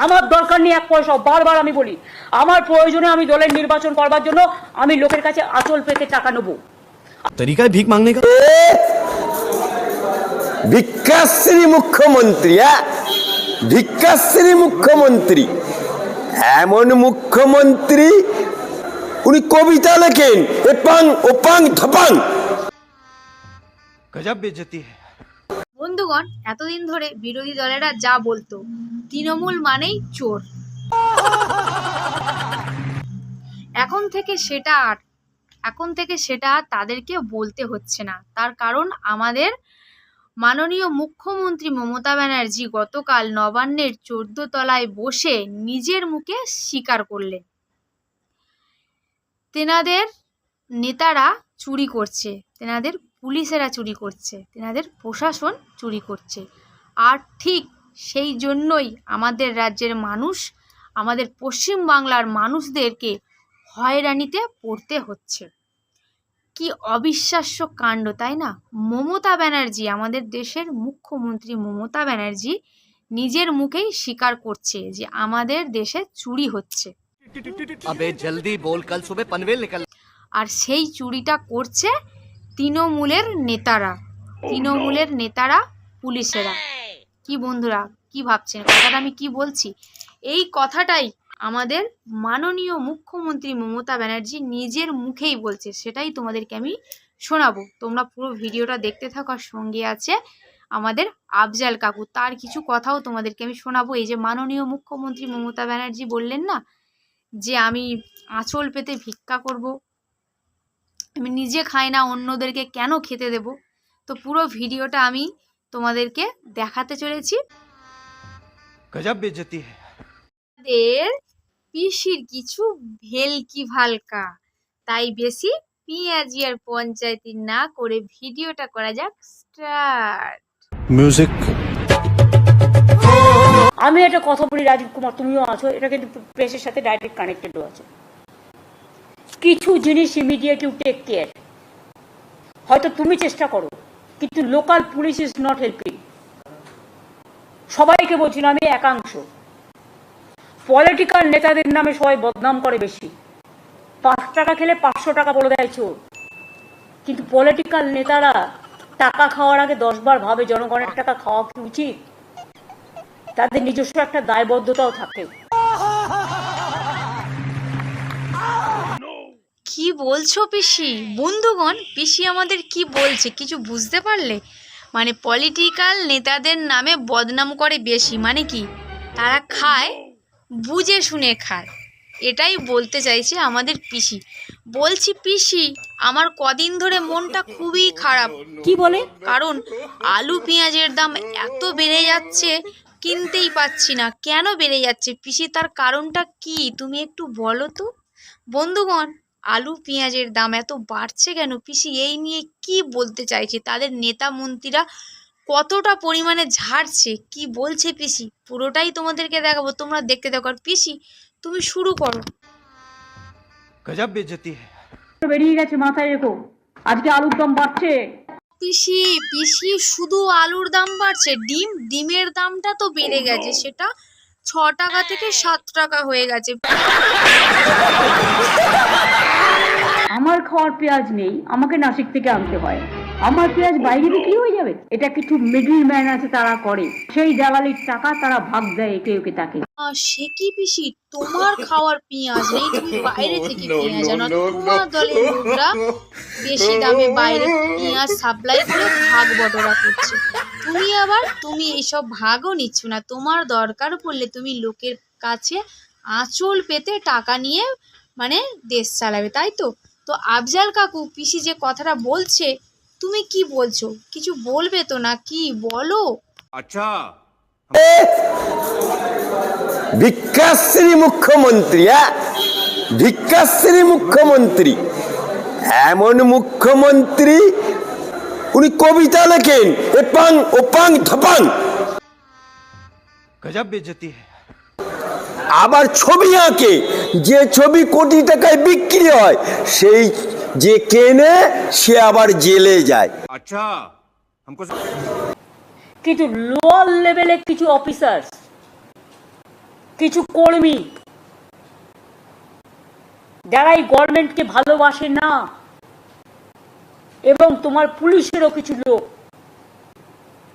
আমার দরকার নেই এক পয়সা বারবার আমি বলি আমার প্রয়োজনে আমি দলের নির্বাচন করবার জন্য আমি লোকের কাছে আচল পেতে টাকা নেব। তরিকায় ভিক মাংনে কা ভিক্ষাশ্রী মুখ্যমন্ত্রী হ্যাঁ? ভিক্ষাশ্রী মুখ্যমন্ত্রী এমন মুখ্যমন্ত্রী উনি কবিতা লেখেন এপাং ওপাং ধপাং। গজব বেজতি হ্যাঁ বন্ধুগণ এতদিন ধরে বিরোধী দলেরা যা বলতো, তৃণমূল মানেই চোর। এখন থেকে সেটা আর, এখন থেকে সেটা তাদেরকে বলতে হচ্ছে না। তার কারণ আমাদের মাননীয় মুখ্যমন্ত্রী মমতা ব্যানার্জি গতকাল নবান্নের চোদ্দ তলায় বসে নিজের মুখে স্বীকার করলেন। তেনাদের নেতারা চুরি করছে, তেনাদের পুলিশেরা চুরি করছে তেনাদের প্রশাসন চুরি করছে। আর ঠিক সেই জন্যই আমাদের রাজ্যের মানুষ আমাদের পশ্চিমবাংলার মানুষদেরকে হয়রানিতে পড়তে হচ্ছে। কি অবিশ্বাস্য কাণ্ড তাই না? মমতা ব্যানার্জি আমাদের দেশের মুখ্যমন্ত্রী মমতা ব্যানার্জি নিজের মুখেই স্বীকার করছে যে আমাদের দেশে চুরি হচ্ছে। আর সেই চুরিটা করছে তৃণমূলের নেতারা তৃণমূলের নেতারা পুলিশেরা। কি বন্ধুরা কি ভাবছেন? কথাটা আমি কি বলছি? এই কথাটাই আমাদের মাননীয় মুখ্যমন্ত্রী মমতা ব্যানার্জি নিজের মুখেই বলছে। সেটাই তোমাদেরকে আমি শোনাবো। তোমরা পুরো ভিডিওটা দেখতে থাকো আর সঙ্গে আছে আমাদের আফজাল কাকু। তার কিছু কথাও তোমাদেরকে আমি শোনাবো। এই যে মাননীয় মুখ্যমন্ত্রী মমতা ব্যানার্জি বললেন না যে আমি আঁচল পেতে ভিক্ষা করব আমি নিজে খাই না অন্যদেরকে কেন খেতে দেব? তো পুরো ভিডিওটা আমি তোমাদেরকে দেখাতে চলেছি। পিসির কিছু ভেলকি ভালকা। তাই বেশি পিঁয়াজি আর পঞ্চায়েতি না করে ভিডিওটা করা যাক স্টার্ট। মিউজিক। আমি একটা কথা বলি রাজীব কুমার তুমিও আছো এটা কিন্তু প্রেসের সাথে ডাইরেক্ট কানেক্টেডও আছো। কিছু জিনিস ইমিডিয়েট ইউ টেক কেয়ার হয়তো তুমি চেষ্টা করো, কিন্তু local police is not helping সবাইকে বলছি আমি একাংশ। পলিটিক্যাল নেতাদের নামে সবাই বদনাম করে বেশি। পাঁচ টাকা খেলে পাঁচশো টাকা বলে দেয় চোর। কিন্তু পলিটিক্যাল নেতারা টাকা খাওয়ার আগে দশবার ভাবে জনগণের টাকা খাওয়া কি উচিত? তাদের নিজস্ব একটা দায়বদ্ধতাও থাকে। বলছো পিসি? বন্ধুগণ পিসি আমাদের কি বলছে? কিছু বুঝতে পারলে? মানে পলিটিক্যাল নেতাদের নামে বদনাম করে বেশি মানে কি? তারা খায় বুঝে শুনে খায়। এটাই বলতে চাইছে আমাদের পিসি। বলছি পিসি আমার কদিন ধরে মনটা খুবই খারাপ। কি বলে? কারণ আলু পেঁয়াজের দাম এত বেড়ে যাচ্ছে কিনতেই পাচ্ছি না। কেন বেড়ে যাচ্ছে? পিসি তার কারণটা কি? তুমি একটু বলো তো। বন্ধুগণ আলু পেঁয়াজের দাম এত বাড়ছে কেন? পিসি এই নিয়ে কি বলতে চাইছে? তাদের নেতা মন্ত্রীরা কতটা পরিমাণে ঝাড়ছে? কি বলছে পিসি? পুরোটাই তোমাদেরকে দেখাবো তোমরা দেখতে দেখো আর পিসি তুমি শুরু করো। গজব বেজতি বেরিয়ে গেছে মাথায় রেখো। আজকে আলুর দাম বাড়ছে। পিসি পিসি শুধু আলুর দাম বাড়ছে? ডিম ডিমের দামটা তো বেড়ে গেছে। সেটা ছ টাকা থেকে সাত টাকা হয়ে গেছে। আমার খাওয়ার পেঁয়াজ নেই আমাকে নাসিক থেকে আনতে হয়। আমার পেঁয়াজ বাইরে বিক্রি হয়ে যাবে? এটা কিছু মিডিল ম্যান আছে তারা করে। সেই দালালির টাকা তারা ভাগ দেয় একে ওকে তাকে। সে কি পিসি? তোমার খাওয়ার পেঁয়াজ নেই তুমি বাইরে থেকে পেঁয়াজ আনো। তোমার দলের লোকরা বেশি দামে বাইরে পেঁয়াজ সাপ্লাই করে ভাগ বটরা করছে। তুমি আবার তুমি এইসব ভাগও নিচ্ছ না। তোমার দরকার পড়লে তুমি লোকের কাছে আঁচল পেতে টাকা নিয়ে মানে দেশ চালাবে তাই তো? তো আফজাল কাকু পিসি যে কথাটা বলছে তুমি কি বলছো? কিছু বলবে তো না কি বলো? আচ্ছা। ভিক্ষাশ্রী মুখ্যমন্ত্রী হ্যাঁ? ভিক্ষাশ্রী মুখ্যমন্ত্রী। এমন মুখ্যমন্ত্রী উনি কবিতা লেখেন এপাং ওপাং ধপাং। গজব বেজতি। আবার ছবি আঁকে। যে ছবি কোটি টাকায় বিক্রি হয় সেই যে কেনে সে আবার জেলে যায়। আচ্ছা কিছু লোয়ার লেভেলে কিছু অফিসার কিছু কর্মী যারা এই গভর্নমেন্টকে ভালোবাসে না এবং তোমার পুলিশেরও কিছু লোক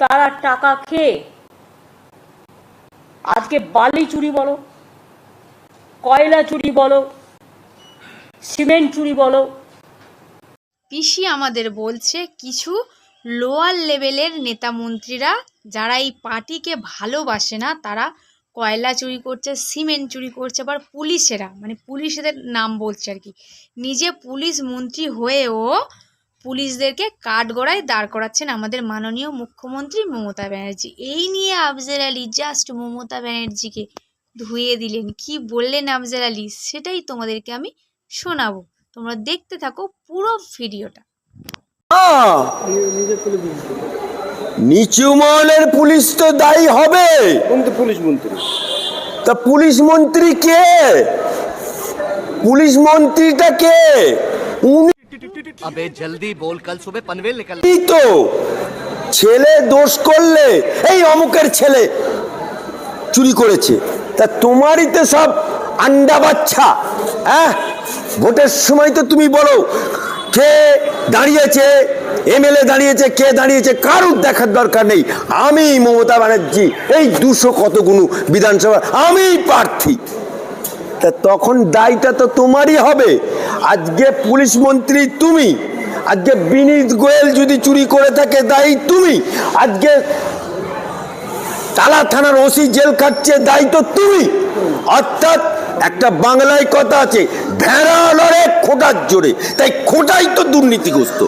তারা টাকা খেয়ে আজকে বালি চুরি বলো। কয়লা চুরি বলো, সিমেন্ট চুরি বলো। পিসি আমাদের বলছে, কিছু লোয়ার লেভেলের নেতা মন্ত্রীরা যারা এই পার্টিকে ভালোবাসে না, তারা কয়লা চুরি করছে, সিমেন্ট চুরি করছে, আবার পুলিশেরা মানে পুলিশেদের নাম বলছে আর কি। নিজে পুলিশ মন্ত্রী হয়েও পুলিশদেরকে কাঠগড়ায় দাঁড় করাচ্ছেন আমাদের মাননীয় মুখ্যমন্ত্রী মমতা ব্যানার্জি। এই নিয়ে আফজাল আলী জাস্ট মমতা ব্যানার্জিকে ধুয়ে দিলেন। কি বললেন আফজাল আলী? সেটাই তোমাদেরকে আমি শোনাবো। তোমরা দেখতে থাকো পুরো ভিডিওটা। নিচু মহলের পুলিশ তো দায়ী হবে। পুলিশ মন্ত্রী? তা পুলিশ মন্ত্রী কে? পুলিশ মন্ত্রীটা কে? উনি আবে জলদি বল কাল সুবে নিকল। তো ছেলে দোষ করলে এই অমুকের ছেলে চুরি করেছে। তা তোমারই তো সব আন্ডা বাচ্চা হ্যাঁ? ভোটের সময় তো তুমি বলো, কে দাঁড়িয়েছে, এমএলএ দাঁড়িয়েছে, কে দাঁড়িয়েছে, কারুর দেখার দরকার নেই। আমি মমতা ব্যানার্জি, এই দুশো কতগুলো বিধানসভা, আমি প্রার্থী। তা তখন দায়টা তো তোমারই হবে। আজকে পুলিশ মন্ত্রী তুমি, আজকে বিনীত গোয়েল যদি চুরি করে থাকে, দায়ী তুমি। আজকে তালা থানার ওসি জেল খাটছে দায়িত্ব তুমি অর্থাৎ একটা বাংলায় কথা আছে, ভেড়া লড়ে খোটার জোরে। তাই খোটাই তো দুর্নীতিগ্রস্ত।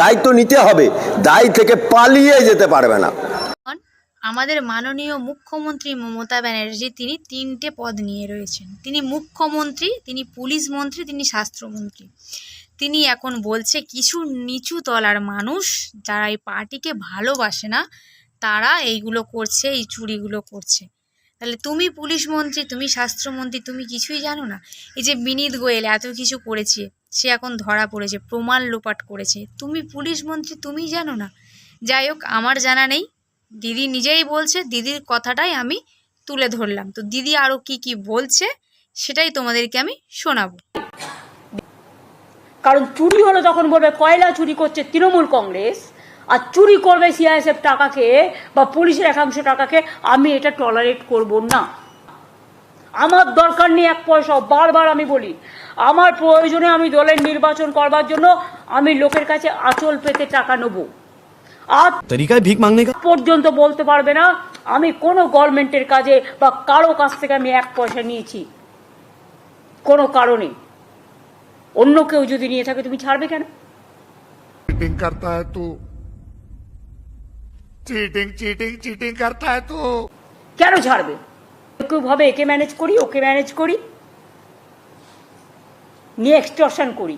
দায়িত্ব নিতে হবে, দায় থেকে পালিয়ে যেতে পারবে না। আমাদের মাননীয় মুখ্যমন্ত্রী মমতা ব্যানার্জি, তিনি তিনটে পদ নিয়ে রয়েছেন। তিনি মুখ্যমন্ত্রী, তিনি পুলিশ মন্ত্রী, তিনি স্বাস্থ্যমন্ত্রী। তিনি এখন বলছে, কিছু নিচু তলার মানুষ যারা এই পার্টিকে ভালোবাসে না তারা এইগুলো করছে, এই চুরিগুলো করছে। তাহলে তুমি পুলিশ মন্ত্রী, তুমি স্বাস্থ্যমন্ত্রী তুমি কিছুই জানো না? এই যে বিনীত গোয়েল এত কিছু করেছে, সে এখন ধরা পড়েছে, প্রমাণ লোপাট করেছে। তুমি পুলিশ মন্ত্রী তুমি জানো না? যাই হোক, আমার জানা নেই। দিদি নিজেই বলছে, দিদির কথাটাই আমি তুলে ধরলাম। তো দিদি আরও কি কি বলছে, সেটাই তোমাদেরকে আমি শোনাবো। কারণ চুরি হলো তখন বলবে, কয়লা চুরি করছে তৃণমূল কংগ্রেস আর চুরি করবে সিআইএসএফ টাকাকে বা পুলিশের একাংশ টাকাকে আমি এটা টলারেট করব না আমার দরকার নেই এক পয়সা বারবার আমি বলি আমার প্রয়োজনে আমি দলের নির্বাচন করবার জন্য আমি লোকের কাছে আঁচল পেতে টাকা নেব আজ तरीका है भीख मांगने का পর্যন্ত বলতে পারবে না আমি কোনো গভর্নমেন্টের কাজে বা কারো কাছ থেকে আমি এক পয়সা নিয়েছি কোনো কারণে অন্য কেউ যদি নিয়ে থাকে তুমি ছাড়বে কেন चीटिंग करता है तू চিটিং চিটিং চিটিং করতা হ্যায় তু কেন ছাড়বে ভাবে একে ম্যানেজ করি ওকে ম্যানেজ করি নিয়ে এক্সটর্শন করি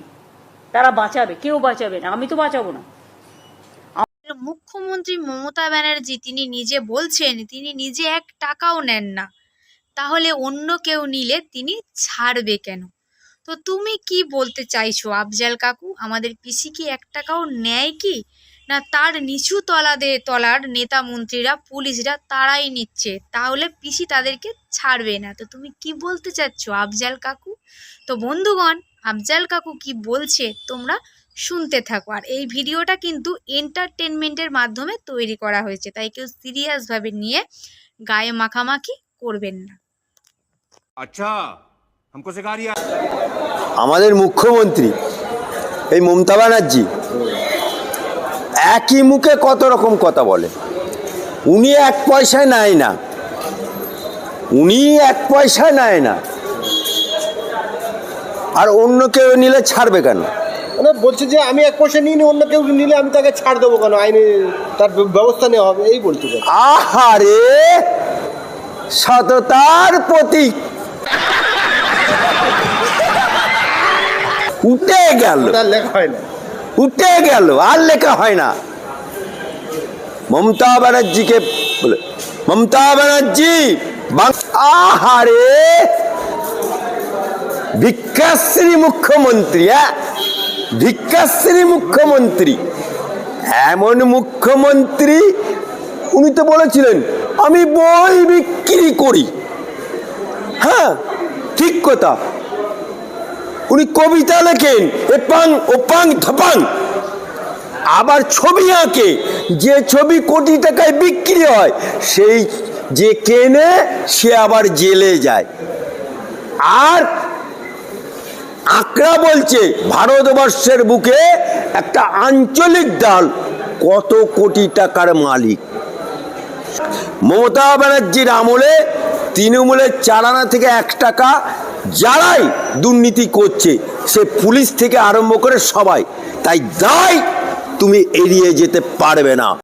তারা বাঁচাবে কেউ বাঁচাবে না আমি তো বাঁচাবো না মুখ্যমন্ত্রী মমতা ব্যানার্জি তিনি নিজে বলছেন তিনি নিজে এক টাকাও নেন না তাহলে অন্য কেউ নিলে তিনি ছাড়বে কেন তো তুমি কি বলতে চাইছো আফজাল কাকু আমাদের পিসি কি এক টাকাও নেয় কি না তার নিচু তলাদের তলার নেতা মন্ত্রীরা পুলিশরা তারাই নিচ্ছে। তাহলে পিসি তাদেরকে ছাড়বে না। তো তুমি কি বলতে চাচ্ছ আফজাল কাকু? তো বন্ধুগণ আফজাল কাকু কি বলছে তোমরা শুনতে থাকো। আর এই ভিডিওটা কিন্তু এন্টারটেনমেন্টের মাধ্যমে তৈরি করা হয়েছে। তাই কেউ সিরিয়াসভাবে নিয়ে গায়ে মাখামাখি করবেন না। আচ্ছা আমাদের মুখ্যমন্ত্রী এই মমতা ব্যানার্জি একই মুখে কত রকম কথা বলে? উনি এক পয়সায় নেয় না। উনি এক পয়সা নেয় না। আর অন্য কেউ নিলে ছাড়বে কেন? মানে বলছে যে আমি এক পয়সা নিয়ে নি, অন্য কেউ নিলে আমি তাকে ছাড় দেবো কেন? আইনে তার ব্যবস্থা নেওয়া হবে এই বলতে আহারে! সততার প্রতীক। উঠে গেল। লেখা হয় না। উঠে গেল, আর লেখা হয় না। মমতা ব্যানার্জিকে বলে, মমতা ব্যানার্জি আহারে! ভিক্ষাশ্রী মুখ্যমন্ত্রী হ্যাঁ ভিক্ষাশ্রী মুখ্যমন্ত্রী। এমন মুখ্যমন্ত্রী, উনি তো বলেছিলেন, আমি বই বিক্রি করি। হ্যাঁ ঠিক কথা। উনি কবিতা লেখেন এপাং ওপাং, ধপাং। আবার ছবি আঁকে, যে ছবি কোটি টাকায় বিক্রি হয়, সেই যে কেনে, সে আবার জেলে যায়। আর আঁকড়া বলছে, ভারতবর্ষের বুকে একটা আঞ্চলিক দল, কত কোটি টাকার মালিক। মমতা ব্যানার্জির আমলে তৃণমূলের চালানা থেকে এক টাকা যারাই দুর্নীতি করছে, সে পুলিশ থেকে আরম্ভ করে সবাই। তাই দায় তুমি এড়িয়ে যেতে পারবে না।